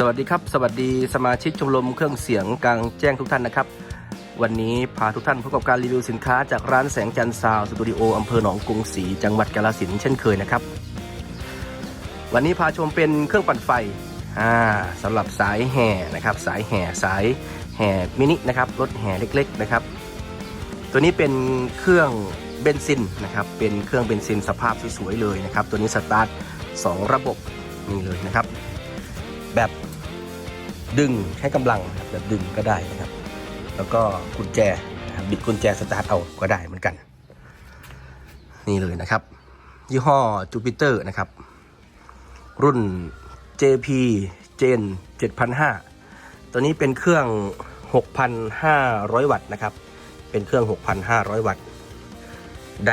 สวัสดีครับ สวัสดีสมาชิกชมรมเครื่องเสียงกลางแจ้งทุกท่านนะครับ วันนี้พาทุกท่านพบกับการรีวิวสินค้าจากร้านแสงจันทร์ซาวสตูดิโออำเภอหนองกรุงศรีจังหวัดกาฬสินธุ์เช่นเคยนะครับ วันนี้พาชมเป็นเครื่องปั่นไฟอ่าสำหรับสายแห่นะครับ สายแห่สายแห่มินินะครับรถแห่เล็กๆนะครับ ตัวนี้เป็นเครื่องเบนซินนะครับเป็นเครื่องเบนซินสภาพสวยๆเลยนะครับ ตัวนี้สตาร์ทสองระบบนี่เลยนะครับแบบ ดึงใช้กำลังนะครับแบบดึงก็ได้นะครับ แล้วก็กุญแจบิดกุญแจสตาร์ทเอาก็ได้เหมือนกัน นี่เลยนะครับ ยี่ห้อจูปิเตอร์นะครับ รุ่น JP Gen 7,500ตัวนี้เป็นเครื่อง 6,500 วัตต์นะครับ เป็นเครื่อง 6,500 วัตต์ ได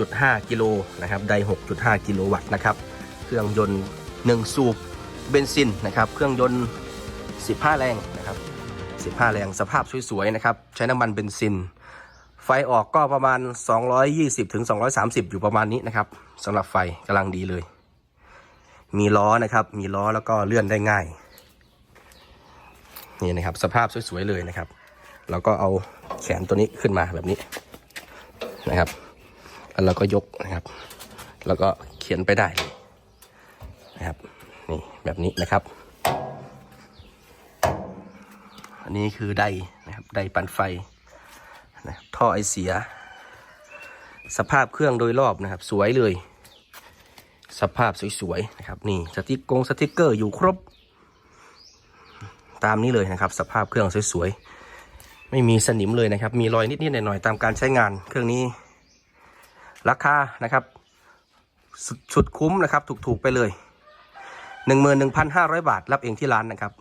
6.5 กิโลนะครับ ได 6.5 กิโลวัตต์นะครับ เครื่องยนต์ 1 สูบเบนซินนะครับ เครื่องยนต์ 15 แรงนะครับ 15 แรงสภาพสวยๆนะครับ ใช้น้ำมันเบนซิน ไฟออกก็ประมาณ 220ถึง230 อยู่ประมาณนี้นะครับสำหรับไฟกำลังดีเลย มีล้อนะครับ มีล้อแล้วก็เลื่อนได้ง่าย นี่นะครับสภาพสวยๆเลยนะครับเราก็เอาแขนตัวนี้ขึ้นมาแบบนี้นะครับ แล้วเราก็ยกนะครับ แล้วก็เขียนไปได้เลยนะครับ นี่แบบนี้นะครับ อันนี้คือไดนะครับไดปั่นไฟนะท่อไอเสีย สภาพเครื่องโดยรอบนะครับ สวยเลย สภาพสวยๆนะครับนี่สติกกงสติกเกอร์อยู่ครบ ตามนี้เลยนะครับ สภาพเครื่องสวยๆไม่มีสนิมเลยนะครับ มีรอยนิดๆหน่อยๆตามการใช้งานเครื่องนี้ ราคานะครับสุดคุ้มนะครับ ถูกๆไปเลย 11,500 บาท รับเองที่ร้านนะครับ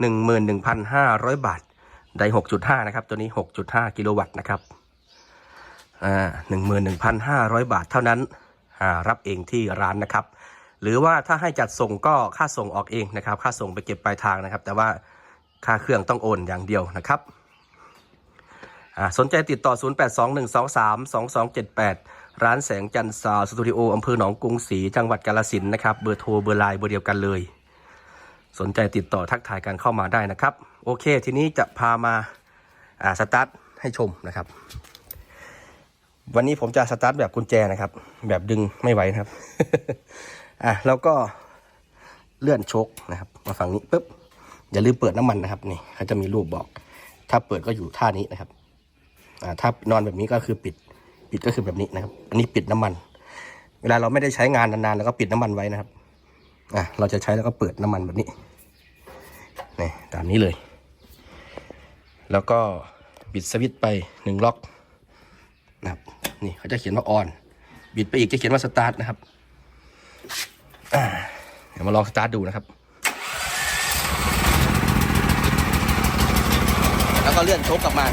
11,500 บาท ได้ 6.5 นะครับ ตัวนี้ 6.5 กิโลวัตต์นะครับอ่า11,500 บาทเท่านั้นอ่ารับเองที่ร้านนะครับ หรือว่าถ้าให้จัดส่งก็ค่าส่งออกเองนะครับ ค่าส่งไปเก็บปลายทางนะครับ แต่ว่าค่าเครื่องต้องโอนอย่างเดียวนะครับอ่าสนใจติดต่อ 0821232278 ร้านแสงจันทร์ซาวสตูดิโออำเภอหนองกรุงศรีจังหวัดกาฬสินธุ์นะครับ เบอร์โทรเบอร์ไลน์เบอร์เดียวกันเลย สนใจติดต่อทักทายกันเข้ามาได้นะครับ โอเค ทีนี้จะพามาาสตาร์ทให้ชมนะครับ วันนี้ผมจะสตาร์ทแบบกุญแจนะครับ แบบดึงไม่ไหวนะครับอะแล้วก็เลื่อนโชคนะครับ มาฝั่งนี้ปุ๊บอย่าลืมเปิดน้ำมันนะครับนี่เขาจะมีรูปบอก ถ้าเปิดก็อยู่ท่านี้นะครับอ่าถ้านอนแบบนี้ก็คือปิดปิดก็คือแบบนี้นะครับ อันนี้ปิดน้ำมัน เวลาเราไม่ได้ใช้งานนานๆแล้วก็ปิดน้ำมันไว้นะครับ อะเราจะใช้แล้วก็เปิดน้ำมันแบบนี้นี่ตามนี้เลย แล้วก็บิดสวิตไปหนึ่งล็อกนะครับนี่เขาจะเขียนว่าออน บิดไปอีกจะเขียนว่าสตาร์ทนะครับอ่าเดี๋ยวมาลองสตาร์ทดูนะครับ แล้วก็เลื่อนโชกกลับมา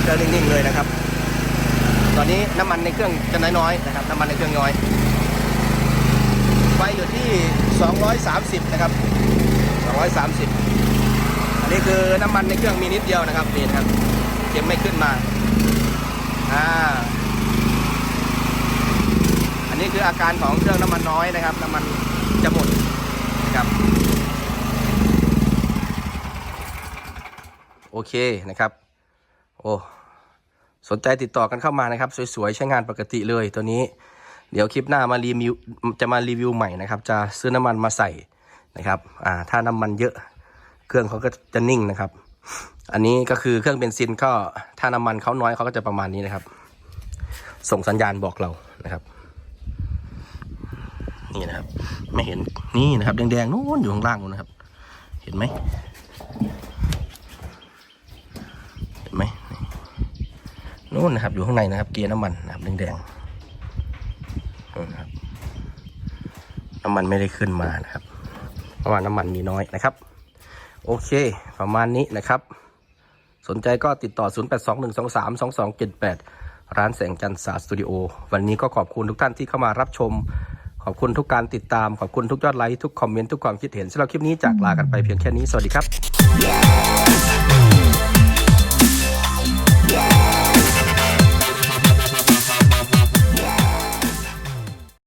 เครื่องนิ่งๆเลยนะครับ ตอนนี้น้ำมันในเครื่องจะน้อยๆนะครับน้ำมันในเครื่องน้อยไฟอยู่ที่ 230 นะครับ 230 อันนี้คือน้ำมันในเครื่องมีนิดเดียวนะครับนี่นะครับเข็มไม่ขึ้นมาอ่าอันนี้คืออาการของเครื่องน้ำมันน้อยนะครับ น้ำมันจะหมดนะครับโอเคนะครับ โอ้ สนใจติดต่อกันเข้ามานะครับ สวยๆ ใช้งานปกติเลยตัวนี้ เดี๋ยวคลิปหน้ามารีวิวจะมารีวิวใหม่นะครับ จะซื้อน้ำมันมาใส่นะครับอ่าถ้าน้ำมันเยอะ เครื่องเขาก็จะนิ่งนะครับ อันนี้ก็คือเครื่องเบนซินก็ถ้าน้ำมันเขาน้อยเขาก็จะประมาณนี้นะครับ ส่งสัญญาณบอกเรานะครับ นี่นะครับ ไม่เห็นนี่นะครับ แดงๆนู้นอยู่ข้างล่างนู้นนะครับ เห็นไหมเห็นไหม นู่นนะครับ อยู่ข้างในนะครับ เกียร์น้ำมันนะครับแดงๆนะครับน้ำมันไม่ได้ขึ้นมานะครับ เพราะว่าน้ำมันมีน้อยนะครับ โอเค ประมาณนี้นะครับ สนใจก็ติดต่อ 0821232278 ร้านแสงจันทร์ศาสตร์สตูดิโอ วันนี้ก็ขอบคุณทุกท่านที่เข้ามารับชม ขอบคุณทุกการติดตาม ขอบคุณทุกยอดไลค์ ทุกคอมเมนต์ ทุกความคิดเห็นสำหรับคลิปนี้จากลากันไปเพียงแค่นี้ สวัสดีครับ